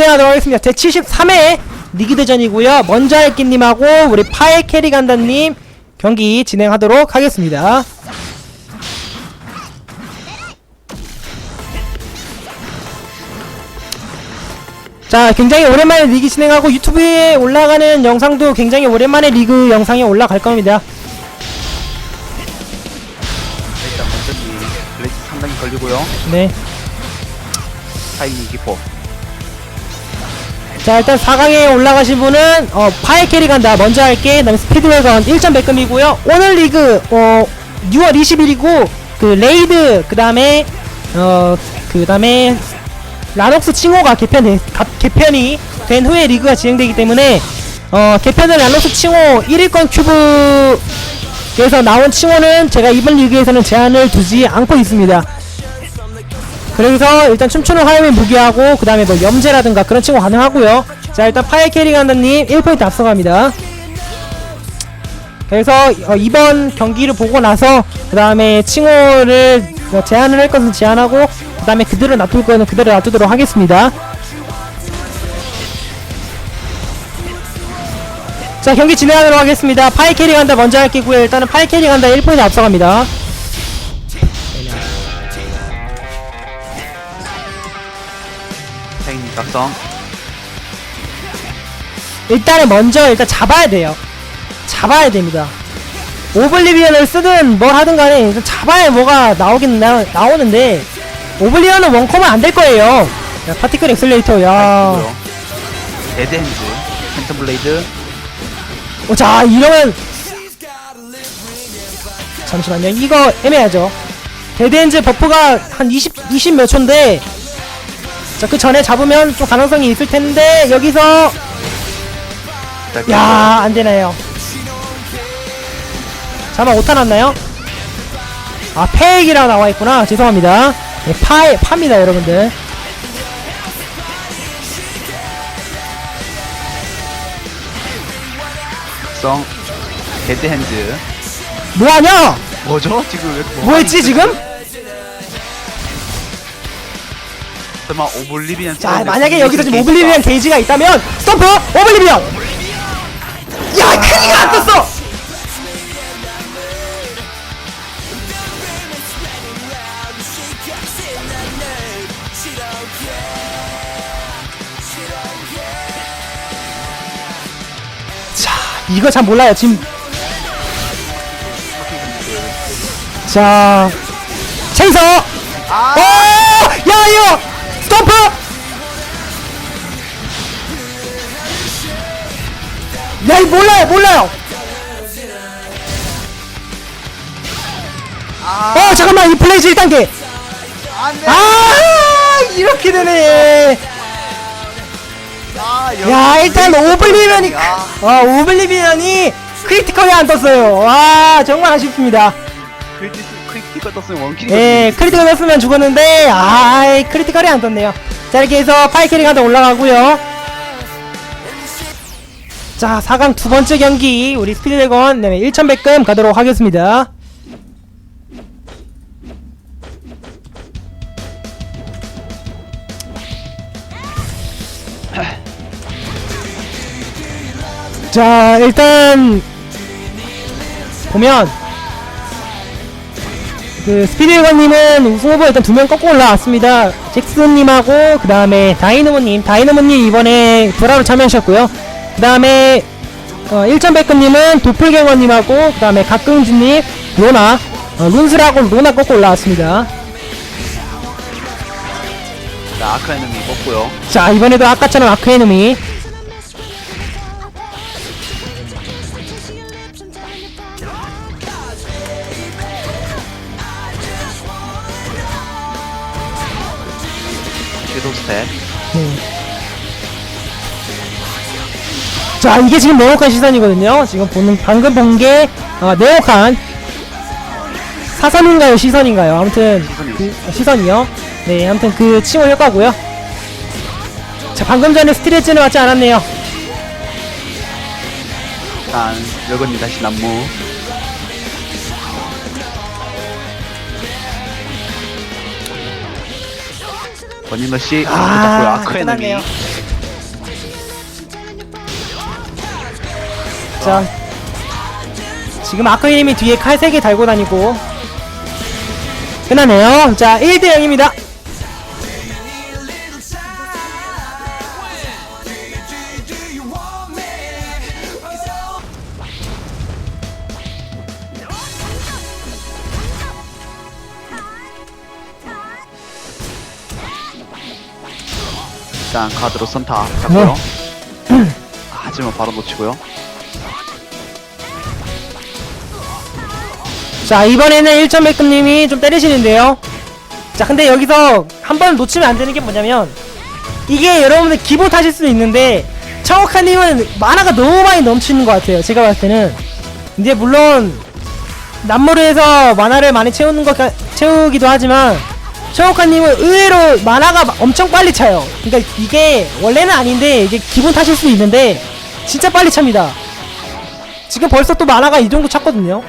진행하도록 하겠습니다. 제 73회 리그 대전이고요. 먼저 할기님하고 우리 파에 캐리 간다님 경기 진행하도록 하겠습니다. 자, 굉장히 오랜만에 리그 진행하고 유튜브에 올라가는 영상도 굉장히 오랜만에 리그 영상이 올라갈 겁니다. 일단 먼저기 블레이즈 상당히 걸리고요. 네. 타이밍 기포. 자 일단 4강에 올라가신 분은 어 파이 캐리 간다. 먼저 할게. 그다음에 스피드웨건 1.100금이고요. 오늘 리그 어 6월 20일이고 그 레이드 그 다음에 어 그 다음에 라녹스 칭호가 개편 개편이 된 후에 리그가 진행되기 때문에 어 개편된 라녹스 칭호 1위권 큐브에서 나온 칭호는 제가 이번 리그에서는 제한을 두지 않고 있습니다. 그래서 일단 춤추는 화염이 무기하고 그 다음에 뭐 염제라든가 그런 친구 가능하고요. 자 일단 파이어 캐리 간다님 1포인트 앞서갑니다. 그래서 어, 이번 경기를 보고 나서 그 다음에 칭호를 어, 제한을 할 것은 제한하고 그 다음에 그대로 놔둘 거는 그대로 놔두도록 하겠습니다. 자 경기 진행하도록 하겠습니다. 파이 캐리 간다 먼저 할게고요. 일단은 파이 캐리 간다 1포인트 앞서갑니다 각성. 일단은 먼저 일단 잡아야 돼요. 잡아야 됩니다. 오블리비언을 쓰든 뭘 하든 간에 일단 잡아야 뭐가 나오긴 나, 나오는데 오블리비언은 원컴은 안 될 거예요. 야, 파티클 엑셀레이터 야. 고요 데드 핸즈. 팬텀 블레이드. 어, 자 이러면 잠시만요. 이거 애매하죠. 데드엔즈 버프가 한 20, 20 몇 초인데 자 그 전에 잡으면 좀 가능성이 있을 텐데 여기서 자, 야, 안 되나요? 잠깐 오타 났나요? 아, 페이기라 나와 있구나. 죄송합니다. 네, 파, 파입니다, 여러분들. 각성. 데드 핸즈. 뭐하냐? 뭐죠? 지금 왜 뭐? 뭐했지, 지금? 설마 오블리비언. 자, 쓰는데 만약에 여기서 지금 오블리비언 게이지가 있다면, 스톰프! 오블리비언! 야, 크기가 안 떴어! 자, 이거 참 몰라요, 지금. 자, 체이서! 아! 오! 야, 이거! 스톰프! 야, 이 몰라요, 몰라요! 어, 잠깐만, 이 블레이즈 1단계! 안 돼. 아, 이렇게 되네! 아, 야, 일단 오블리비언이, 아, 어, 오블리비언이 크리티컬이 안 떴어요. 와, 정말 아쉽습니다. 크리티컬 떴으면 원킬이. 예, 크리티컬 떴으면 죽었는데, 아이, 크리티컬이 안 떴네요. 자, 이렇게 해서 파이캐리 가다 올라가고요. 자, 4강 두 번째 경기, 우리 스피드드래곤, 네, 1100금 가도록 하겠습니다. 자, 일단, 보면, 그 스피드건님은 우승 후보 일단 두 명 꺾고 올라왔습니다. 잭슨님하고 그 다음에 다이너모님, 다이너모님 이번에 도라로 참여하셨고요. 그 다음에 어, 1.100금님은 도플갱어님하고 그 다음에 각금주님, 로나, 어, 룬스라고 로나 꺾고 올라왔습니다. 자, 아크 에너미 뽑고요. 자 이번에도 아까처럼 아크에너미 자 이게 지금 네오칸 시선이거든요. 지금 보는 방금 본게 어, 네오칸 사선인가요? 시선인가요? 아무튼 시선이요. 그, 어, 시선이요. 네 아무튼 그 칭호 효과고요. 자 방금 전에 스트레치는 맞지 않았네요. 일단 여건님 다시 난무. 버닝러시 아 아크 에너미. 끝났 자 지금 아크님이 뒤에 칼 3개 달고 다니고 끝나네요 자 1대 0입니다 일단 카드로 선타 잡고요. 네. 아, 하지만 바로 놓치고요. 자 이번에는 1점 백금님이 좀 때리시는데요. 자 근데 여기서 한 번 놓치면 안 되는 게 뭐냐면 이게 여러분들 기본 타실 수도 있는데 청옥하님은 만화가 너무 많이 넘치는 것 같아요. 제가 봤을 때는. 이제 물론 남모르에서 만화를 많이 채우는 것 같- 채우기도 하지만 청옥하님은 의외로 만화가 마- 엄청 빨리 차요. 그러니까 이게 원래는 아닌데 이게 기본 타실 수도 있는데 진짜 빨리 찹니다. 지금 벌써 또 만화가 이 정도 찼거든요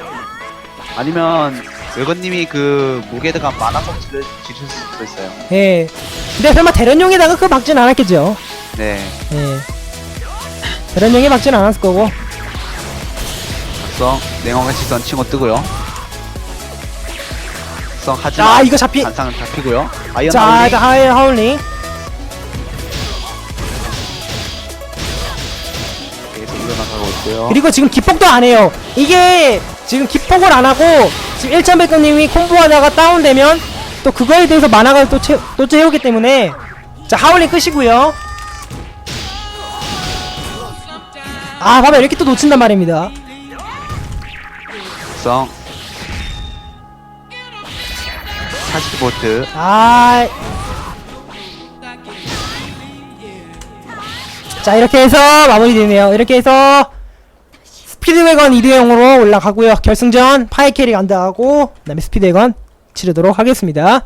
아니면 외건님이 그 무게드가 만화 성질을 지실 수도 있어요. 예. 근데 설마 대련용에다가 그거 박진 않았겠죠. 네. 예. 대련용에 박진 않았을 거고. 성 냉왕의 시선 친구 뜨고요. 성 하지만 자, 이거 잡히- 반상은 잡히고요. 아이언 자. 일단 하이 하울링. 계속 일어나가고 있고요. 그리고 지금 기폭도 안 해요. 이게 지금 기폭을 안 하고 지금 1천 백금님이 콤보하다가 다운되면 또 그거에 대해서 만화가 또, 채, 또 채우기 때문에 자 하울링 끄시고요. 아 봐봐 이렇게 또 놓친단 말입니다. 성 40보트 아. 자 이렇게 해서 마무리되네요. 이렇게 해서 스피드웨건 2대0으로 올라가고요. 결승전 파이캐리 간다하고 그다음에 스피드웨건 치르도록 하겠습니다.